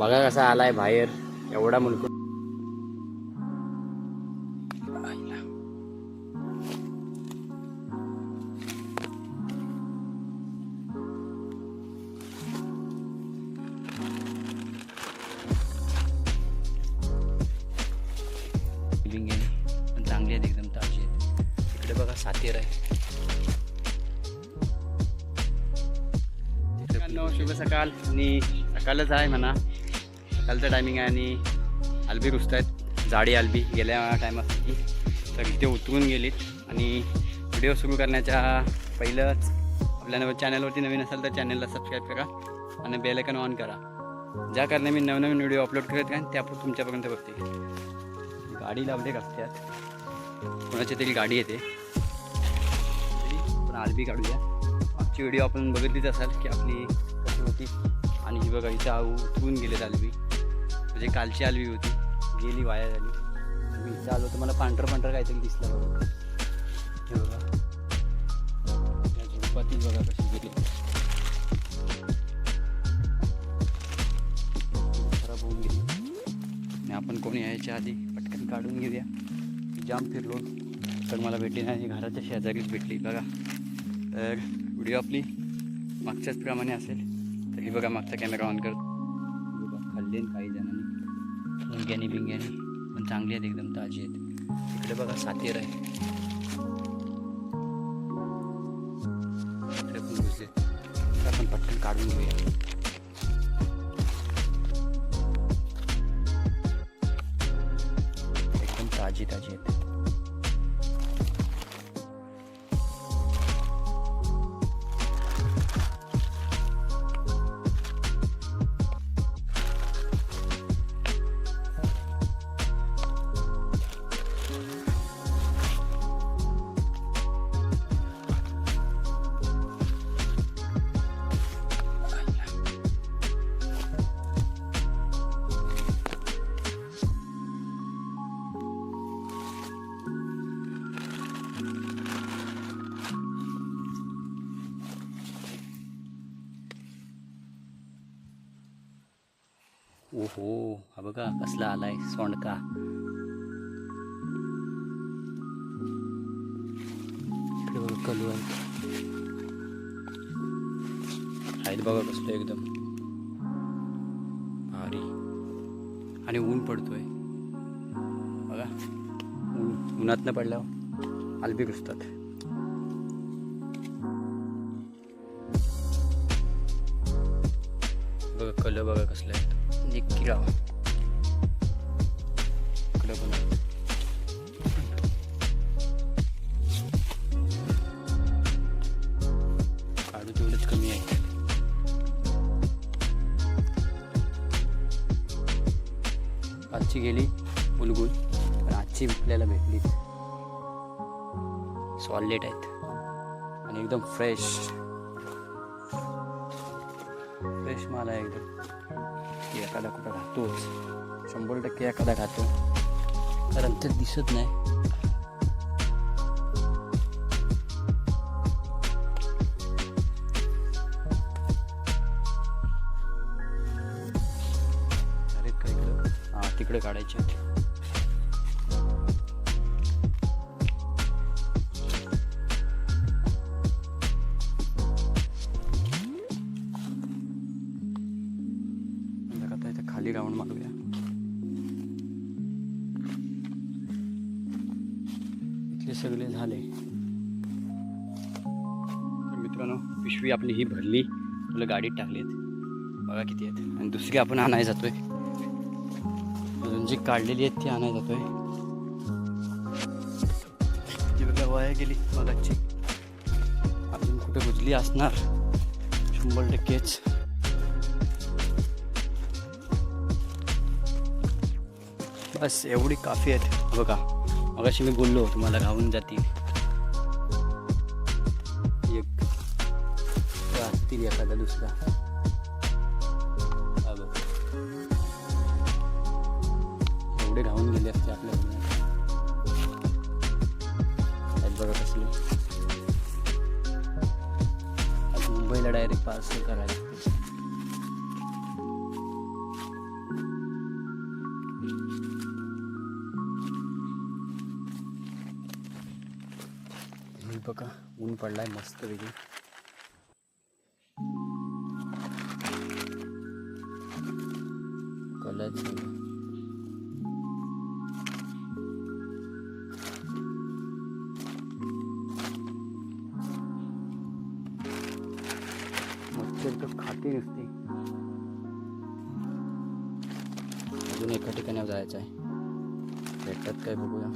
बघा कसा आलाय बाहेर. एवढा मुलगा. चांगली आहेत एकदम ताजी आहेत इकडे बघा सातेर आहे. शुभ सकाळ आणि सकाळच आहे म्हणा. खालचं टायमिंग आहे आणि आलबी रुजत आहेत जाडी आलबी गेल्या टायमासाठी तर इथे उतरून गेलीत आणि व्हिडिओ सुरू करण्याच्या पहिलंच आपल्या नव चॅनलवरती नवीन असाल तर चॅनलला सबस्क्राईब करा आणि बेलायकन ऑन करा. ज्या कारणे मी नवनवीन व्हिडिओ अपलोड करत राहीन त्या तुमच्यापर्यंत बघते गाडी लावले रस्त्यात. कोणाची तरी गाडी येते. पण आलबी काढूया. मागची व्हिडिओ आपण बघितलीच असाल की आपली कशी होती. आणि ही बघा इथं आऊ उतरून गेलेत आलबी. म्हणजे कालची आलवी होती. गेली वाया झाली. मी इथं आलो तर मला पांढरं पांढरं काहीतरी दिसलं बघा. हे बघा. त्या बघा कशी गेली. खराब होऊन गेली. आणि आपण कोणी यायच्या आधी? पटकन काढून घेऊया. जाम फिरलो. तर मला भेटली नाही. घराच्या शेजारीच भेटली. बघा. तर व्हिडिओ आपली मागच्याच प्रमाणे असेल. तर बघा मागचा कॅमेरा ऑन कर. खाल्लेन काही बिंग्यानी बिंग्यानी. पण चांगली आहेत एकदम ताजी आहेत. इकडे बघा सातेर आहे. आपण पटकन काढून घेऊया. एकदम ताजी ताजी आहेत. ओहो हा बघा कसला आलाय सोंडका. इकडे बघा कलू आहे. आहेत बघा कसलं एकदम. भारी. आणि ऊन पडतोय. बघा ऊन उन्हातनं पडल्यावर आलबी घुसतात बघा कल बघा कसलं आहेत. निक्की राव इकडं पण आहे. काढू तेवढंच कमी आहे आजची गेली बुलगुल पण आजची आपल्याला भेटली सॉलिड आहेत आणि एकदम फ्रेश फ्रेश माल आहे एकदम。की एखादा कुठं राहतोच. शंभर टक्के एखादा खातो कारण ते दिसत नाही. अरे काय तिकडे काढायचे. पिशवी आपली ही भरली तुला गाडीत टाकली आहेत. बघा किती आहेत. आणि दुसरी आपण आणाय जातोय. अजून जी काढलेली आहेत ती आणाय जातोय. ती बघा वाया गेली मगाची. अजून कुठे बुजली असणार? शंभर टक्केच. बस एवढी काफी आहेत. बघा मगाशी मी बोललो तुम्हाला घाऊन जातील. बघतील एखादा दुसरा. हा एवढे राहून गेले असते आपल्याकडून बघत असले. मुंबईला डायरेक्ट पार्सल करायचं बघा ऊन पडलाय मस्त वेगळी अजून एका ठिकाणी जायचं आहे. भेटतात काय बघूया.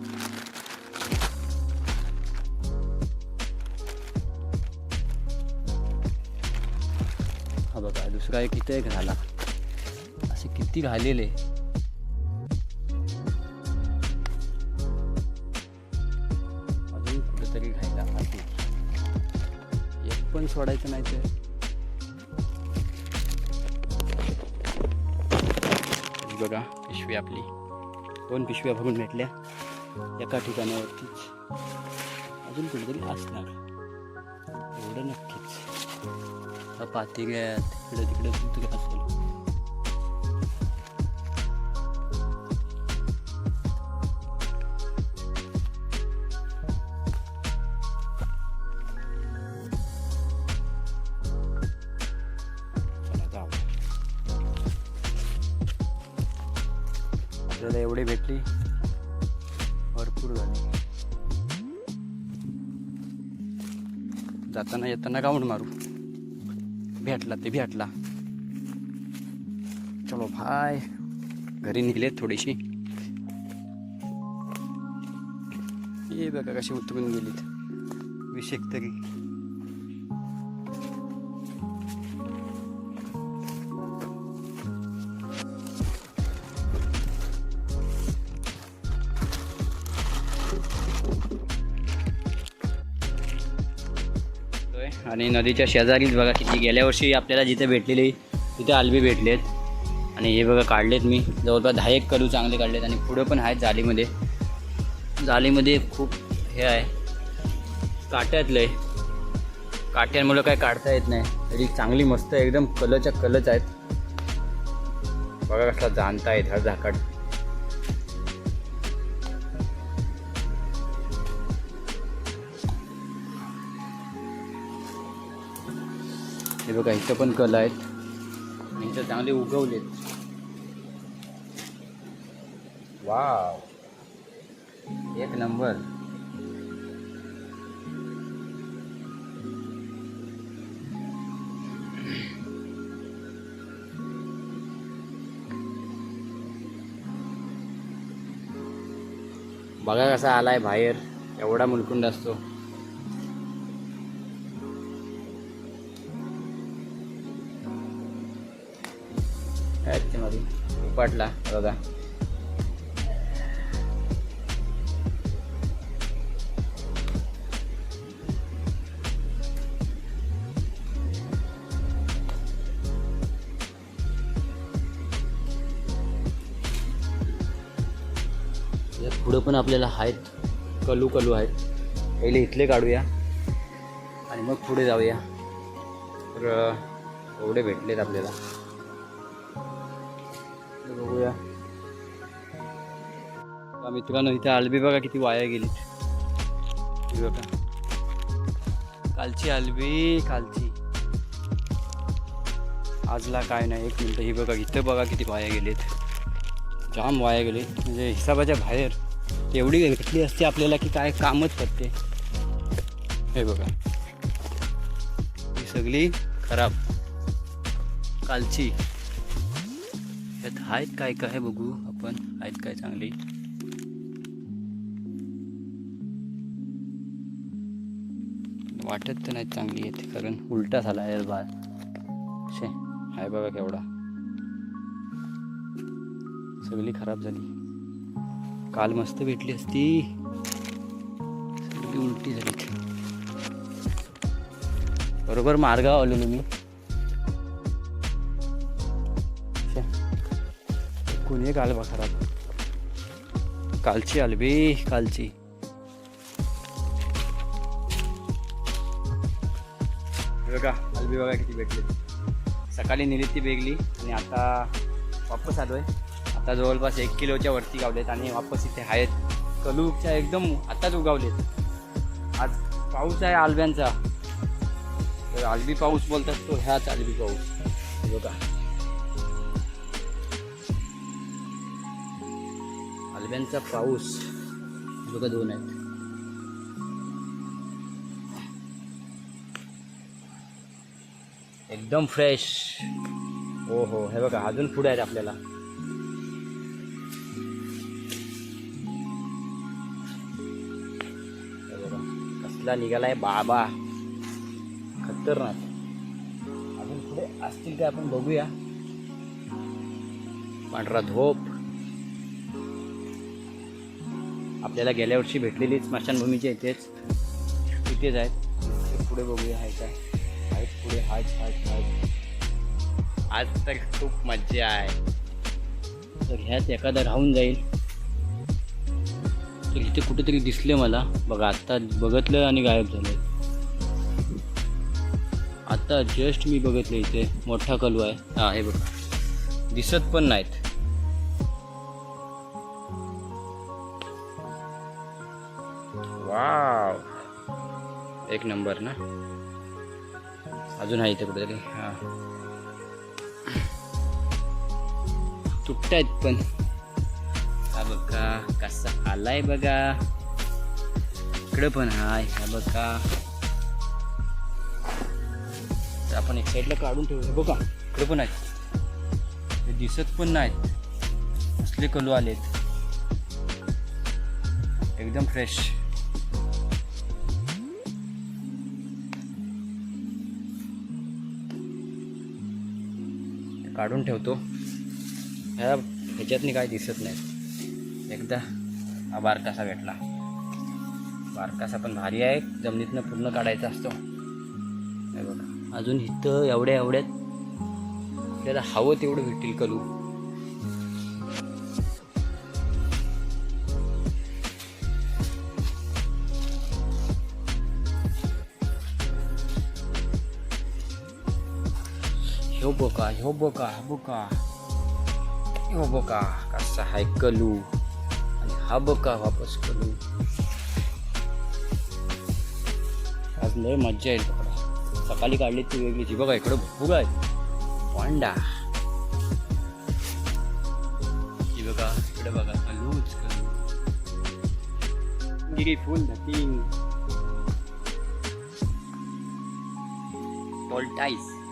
हा बघा दुसरा एक इथे एक राहिला असे किती राहिलेले. अजून कुठेतरी राहिला. एक पण सोडायचं नाही ते ही बघा पिशवी आपली. दोन पिशव्या भरून भेटल्या. एका ठिकाणावरतीच. अजून कुठेतरी असणार. एवढं नक्कीच. हा पातेल्या तिकडं तिकडे असेल आपल्याला एवढे भेटली. भरपूर झाले. जाताना येताना गाऊन मारू. भेटला ते भेटला. चलो भाय घरी निघले थोडीशी. ये बघा कशी उतरून गेलीत. विशेष तरी. आणि नदीच्या शेजारीच बघा किती गेल्या वर्षी आपल्याला जिथे भेटलेली तिथे आलबी भेटलेत. आणि हे बघा काढलेत मी. जवळपास दहा एक कलू चांगले काढलेत आणि पुढं पण आहेत जालीमध्ये. जालीमध्ये खूप हे आहे. काट्यातलं आहे काट्यांमुळं काय काढता येत नाही. तरी चांगली मस्त एकदम कलच्या कलच आहेत. बघा कसला जाणता आहेत हा झाकड हे बघा इथं पण कल आहेत. आणि इथं चांगले उगवलेत वाव. एक नंबर. बघा कसा आलाय बाहेर. एवढा मुलकुंड असतो. मध्ये उपाटला बघा. पुढं पण आपल्याला आहेत कलू कलू आहेत. पहिले इथले काढूया आणि मग पुढे जाऊया. तर एवढे भेटलेत आपल्याला. मित्रांनो इथे आलबी बघा किती वाया गेली. बघा. कालची आलबी कालची. आजला काय नाही एक मिनटं. ही बघा इथं बघा किती वाया गेलेत. जाम वाया गेले. म्हणजे हिसाबाच्या बाहेर एवढी भेटली असते आपल्याला की काय कामच करते हे बघा. ही सगळी खराब. कालची. ह्यात आहेत काय काय बघू आपण. आहेत काय चांगली? वाटत तर नाही चांगली येते कारण उलटा झाला आहे बाळ. शे आहे बघा केवढा. सगळी खराब झाली. काल मस्त भेटली असती. सगळी उलटी झाली बरोबर मार्गावर आलेलो मी. कोणी काल बा खराब कालची आलबी कालची. बघा आलबी बघा किती भेटली. सकाळी नेली ती बेगली आणि आता वापस आलोय. आता जवळपास एक किलोच्या वरती गावलेत आणि वापस इथे आहेत. कलूच्या एकदम आताच उगावलेत. आज पाऊस आहे आलब्यांचा. तर आलबी पाऊस बोलतात तो ह्याच आलबी पाऊस. बघा. आलब्यांचा पाऊस. बघा दोन आहेत. एकदम फ्रेश हो हो. हे बघा अजून पुढे आहेत आपल्याला. कसला निघालाय बाबा. खतरनाक. अजून पुढे असतील काय आपण बघूया. पांढरा धोप. आपल्याला गेल्या वर्षी भेटलेली स्मशानभूमीच्या इथेच. तिथेच आहेत. पुढे बघूया हाय काय. पुढे हायच हायच हायच आज तर खूप मज्जा आहे. तर ह्यात एखादा राहून जाईल. तर इथे कुठेतरी दिसले मला. बघा आत्ता बघितलं आणि गायब झालं. आता जस्ट मी बघितलं इथे. मोठा कलू आहे. हा हे बघा. दिसत पण नाहीत. वाव. एक नंबर ना? अजून आहे इथे कुठेतरी. हा. तुटतायत पण. हा बघा कसा आलाय बघा. इकडं पण हाय हा बघा. तर आपण एक साईडला काढून ठेवू बघा इकडे पण आहेत. ते दिसत पण नाहीत. असले कलू आलेत. एकदम फ्रेश काढून ठेवतो. ह्या ह्याच्यातनी काही दिसत नाही. एकदा हा बारकासा भेटला. बारकासा पण भारी आहे. जमिनीतनं पूर्ण काढायचा असतो. बघा. अजून इथं एवढ्या एवढ्यात आपल्याला हवं तेवढं भेटतील कलू. बघा हो बघा बघा हो बघा कसा हाय कलू आणि हा बघा वापस कलू आज लय मज्जा येईल बघा सकाळी काढली ती वेगळीच बघा इकडं भरपूर आहे पांडा ही बघा इकडे बघा कलूच कलू गिरी फुल नथिंग टाईस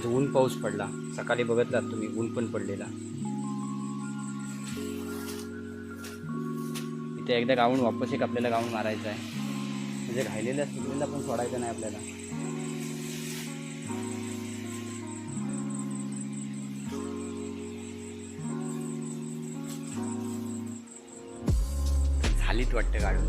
आज ऊन पाऊस पडला. सकाळी बघितलात तुम्ही ऊन पण पडलेला. इथे एकदा गाऊन वापस एक आपल्याला गाऊन मारायचं आहे. म्हणजे राहिलेल्या सुटलेला पण सोडायचं नाही आपल्याला. झालीच वाटतं गाडून